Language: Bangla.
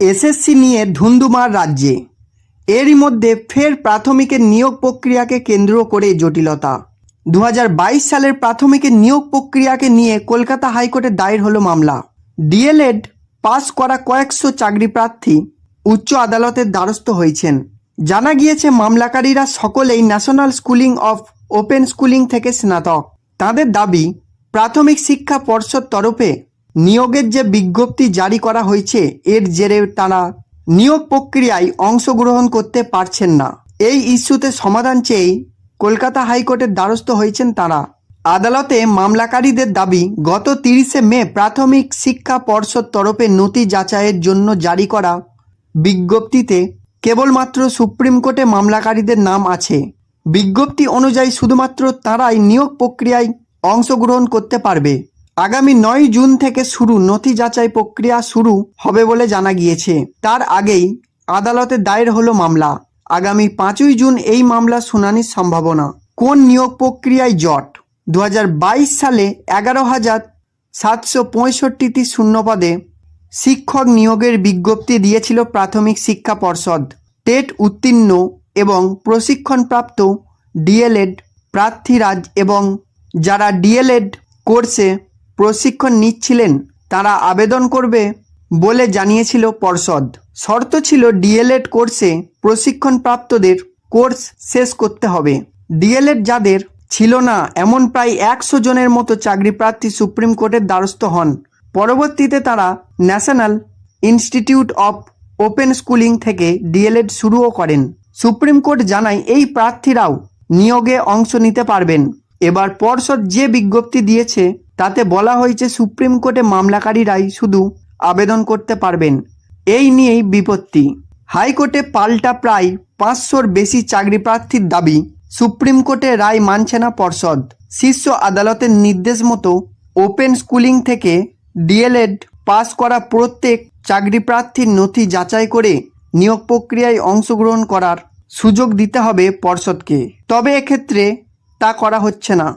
এসএসসি নিয়ে ধুন্ধুমার রাজ্যে। এরই মধ্যে ফের প্রাথমিকের নিয়োগ প্রক্রিয়াকে কেন্দ্র করে জটিলতা। দু হাজার বাইশ সালের প্রাথমিকের নিয়োগ প্রক্রিয়াকে নিয়ে কলকাতা হাইকোর্টে দায়ের হলো মামলা। ডিএলএড পাস করা কয়েকশো চাকরি প্রার্থী উচ্চ আদালতের দ্বারস্থ হয়েছেন। জানা গিয়েছে, মামলাকারীরা সকলেই national schooling of open schooling থেকে স্নাতক। তাদের দাবি, প্রাথমিক শিক্ষা পর্ষদ তরফে নিয়োগের যে বিজ্ঞপ্তি জারি করা হয়েছে, এর জেরে তারা নিয়োগ প্রক্রিয়ায় অংশগ্রহণ করতে পারছেন না। এই ইস্যুতে সমাধান চেয়েই কলকাতা হাইকোর্টের দ্বারস্থ হয়েছেন তারা। আদালতে মামলাকারীদের দাবি, গত তিরিশে মে প্রাথমিক শিক্ষা পর্ষদ তরফে নথি যাচাইয়ের জন্য জারি করা বিজ্ঞপ্তিতে কেবলমাত্র সুপ্রিম কোর্টে মামলাকারীদের নাম আছে। বিজ্ঞপ্তি অনুযায়ী শুধুমাত্র তারাই নিয়োগ প্রক্রিয়ায় অংশগ্রহণ করতে পারবে। আগামী নয় জুন থেকে শুরু নথি যাচাই প্রক্রিয়া শুরু হবে বলে জানা গিয়েছে। তার আগেই আদালতে দায়ের হলো মামলা। আগামী পাঁচই জুন এই মামলা শুনানির সম্ভাবনা। কোন নিয়োগ প্রক্রিয়ায় জট? দু হাজার বাইশ সালে এগারো হাজার সাতশো পঁয়ষট্টিটি শূন্যপদে শিক্ষক নিয়োগের বিজ্ঞপ্তি দিয়েছিল প্রাথমিক শিক্ষা পর্ষদ। টেট উত্তীর্ণ এবং প্রশিক্ষণপ্রাপ্ত ডিএলএড প্রার্থীরা এবং যারা ডিএলএড কোর্সে প্রশিক্ষণ নিচ্ছিলেন, তারা আবেদন করবে বলে জানিয়েছিল পর্ষদ। শর্ত ছিল ডিএলএড কোর্সে প্রশিক্ষণপ্রাপ্তদের কোর্স শেষ করতে হবে। ডিএলএড যাদের ছিল না, এমন প্রায় একশো জনের মতো চাকরি প্রার্থী সুপ্রিম কোর্টের দ্বারস্থ হন। পরবর্তীতে তারা national institute of open schooling থেকে ডিএলএড শুরুও করেন। সুপ্রিম কোর্ট জানায়, এই প্রার্থীরাও নিয়োগে অংশ নিতে পারবেন। এবার পর্ষদ যে বিজ্ঞপ্তি দিয়েছে তাতে বলা হয়েছে সুপ্রিম কোর্টে মামলাকারীরাই শুধু আবেদন করতে পারবেন। এই নিয়েই বিপত্তি। হাইকোর্টে পাল্টা প্রায় পাঁচশোর বেশি চাকরি প্রার্থীর দাবি সুপ্রিম কোর্টে রায় মানছে না পর্ষদ। শীর্ষ আদালতের নির্দেশ মতো ওপেন স্কুলিং থেকে ডিএলএড পাস করা প্রত্যেক চাকরি প্রার্থীর নথি যাচাই করে নিয়োগ প্রক্রিয়ায় অংশগ্রহণ করার সুযোগ দিতে হবে পর্ষদকে। তবে এক্ষেত্রে তা করা হচ্ছে না।